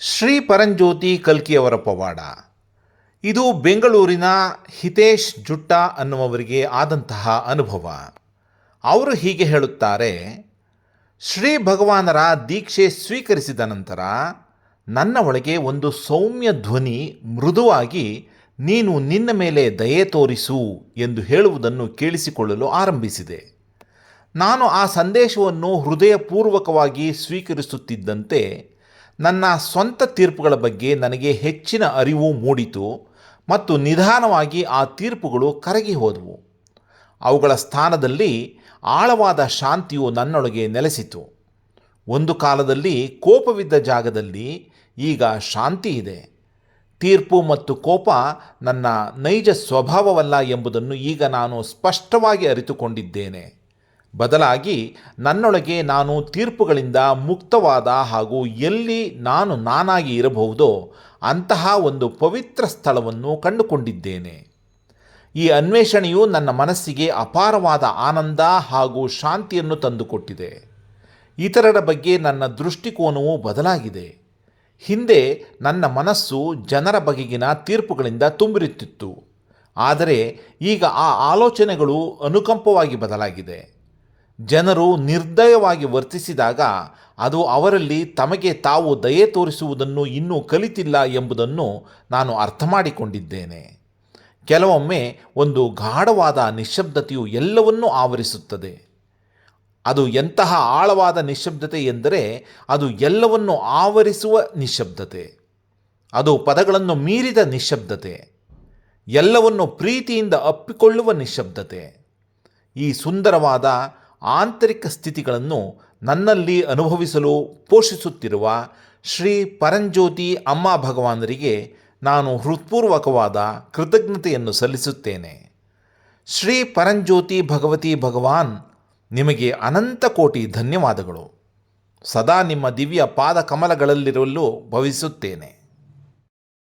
ಶ್ರೀ ಪರಂಜ್ಯೋತಿ ಕಲ್ಕಿಯವರ ಪವಾಡ. ಇದು ಬೆಂಗಳೂರಿನ ಹಿತೇಶ್ ಜುಟ್ಟ ಅನ್ನುವವರಿಗೆ ಆದಂತಹ ಅನುಭವ. ಅವರು ಹೀಗೆ ಹೇಳುತ್ತಾರೆ, ಶ್ರೀ ಭಗವಾನರ ದೀಕ್ಷೆ ಸ್ವೀಕರಿಸಿದ ನಂತರ ನನ್ನ ಒಳಗೆ ಒಂದು ಸೌಮ್ಯ ಧ್ವನಿ ಮೃದುವಾಗಿ ನೀನು ನಿನ್ನ ಮೇಲೆ ದಯೆ ತೋರಿಸು ಎಂದು ಹೇಳುವುದನ್ನು ಕೇಳಿಸಿಕೊಳ್ಳಲು ಆರಂಭಿಸಿದೆ. ನಾನು ಆ ಸಂದೇಶವನ್ನು ಹೃದಯಪೂರ್ವಕವಾಗಿ ಸ್ವೀಕರಿಸುತ್ತಿದ್ದಂತೆ ನನ್ನ ಸ್ವಂತ ತೀರ್ಪುಗಳ ಬಗ್ಗೆ ನನಗೆ ಹೆಚ್ಚಿನ ಅರಿವು ಮೂಡಿತು ಮತ್ತು ನಿಧಾನವಾಗಿ ಆ ತೀರ್ಪುಗಳು ಕರಗಿ ಹೋದವು. ಅವುಗಳ ಸ್ಥಾನದಲ್ಲಿ ಆಳವಾದ ಶಾಂತಿಯು ನನ್ನೊಳಗೆ ನೆಲೆಸಿತು. ಒಂದು ಕಾಲದಲ್ಲಿ ಕೋಪವಿದ್ದ ಜಾಗದಲ್ಲಿ ಈಗ ಶಾಂತಿ ಇದೆ. ತೀರ್ಪು ಮತ್ತು ಕೋಪ ನನ್ನ ನೈಜ ಸ್ವಭಾವವಲ್ಲ ಎಂಬುದನ್ನು ಈಗ ನಾನು ಸ್ಪಷ್ಟವಾಗಿ ಅರಿತುಕೊಂಡಿದ್ದೇನೆ. ಬದಲಾಗಿ ನನ್ನೊಳಗೆ ನಾನು ತೀರ್ಪುಗಳಿಂದ ಮುಕ್ತವಾದ ಹಾಗೂ ಎಲ್ಲಿ ನಾನು ನಾನಾಗಿ ಇರಬಹುದೋ ಅಂತಹ ಒಂದು ಪವಿತ್ರ ಸ್ಥಳವನ್ನು ಕಂಡುಕೊಂಡಿದ್ದೇನೆ. ಈ ಅನ್ವೇಷಣೆಯು ನನ್ನ ಮನಸ್ಸಿಗೆ ಅಪಾರವಾದ ಆನಂದ ಹಾಗೂ ಶಾಂತಿಯನ್ನು ತಂದುಕೊಟ್ಟಿದೆ. ಇತರರ ಬಗ್ಗೆ ನನ್ನ ದೃಷ್ಟಿಕೋನವು ಬದಲಾಗಿದೆ. ಹಿಂದೆ ನನ್ನ ಮನಸ್ಸು ಜನರ ಬಗೆಗಿನ ತೀರ್ಪುಗಳಿಂದ ತುಂಬಿರುತ್ತಿತ್ತು. ಆದರೆ ಈಗ ಆ ಆಲೋಚನೆಗಳು ಅನುಕಂಪವಾಗಿ ಬದಲಾಗಿದೆ. ಜನರು ನಿರ್ದಯವಾಗಿ ವರ್ತಿಸಿದಾಗ ಅದು ಅವರಲ್ಲಿ ತಮಗೆ ತಾವು ದಯೆ ತೋರಿಸುವುದನ್ನು ಇನ್ನೂ ಕಲಿತಿಲ್ಲ ಎಂಬುದನ್ನು ನಾನು ಅರ್ಥ ಮಾಡಿಕೊಂಡಿದ್ದೇನೆ. ಕೆಲವೊಮ್ಮೆ ಒಂದು ಗಾಢವಾದ ನಿಶ್ಶಬ್ದತೆಯು ಎಲ್ಲವನ್ನೂ ಆವರಿಸುತ್ತದೆ. ಅದು ಎಂತಹ ಆಳವಾದ ನಿಶ್ಶಬ್ದತೆ ಎಂದರೆ ಅದು ಎಲ್ಲವನ್ನು ಆವರಿಸುವ ನಿಶ್ಶಬ್ದತೆ. ಅದು ಪದಗಳನ್ನು ಮೀರಿದ ನಿಶ್ಶಬ್ದತೆ. ಎಲ್ಲವನ್ನು ಪ್ರೀತಿಯಿಂದ ಅಪ್ಪಿಕೊಳ್ಳುವ ನಿಶ್ಶಬ್ದತೆ. ಈ ಸುಂದರವಾದ ಆಂತರಿಕ ಸ್ಥಿತಿಗಳನ್ನು ನನ್ನಲ್ಲಿ ಅನುಭವಿಸಲು ಪೋಷಿಸುತ್ತಿರುವ ಶ್ರೀ ಪರಂಜ್ಯೋತಿ ಅಮ್ಮ ಭಗವಾನರಿಗೆ ನಾನು ಹೃತ್ಪೂರ್ವಕವಾದ ಕೃತಜ್ಞತೆಯನ್ನು ಸಲ್ಲಿಸುತ್ತೇನೆ. ಶ್ರೀ ಪರಂಜ್ಯೋತಿ ಭಗವತಿ ಭಗವಾನ್, ನಿಮಗೆ ಅನಂತ ಕೋಟಿ ಧನ್ಯವಾದಗಳು. ಸದಾ ನಿಮ್ಮ ದಿವ್ಯ ಪಾದ ಕಮಲಗಳಲ್ಲಿರಲು ಭವಿಸುತ್ತೇನೆ.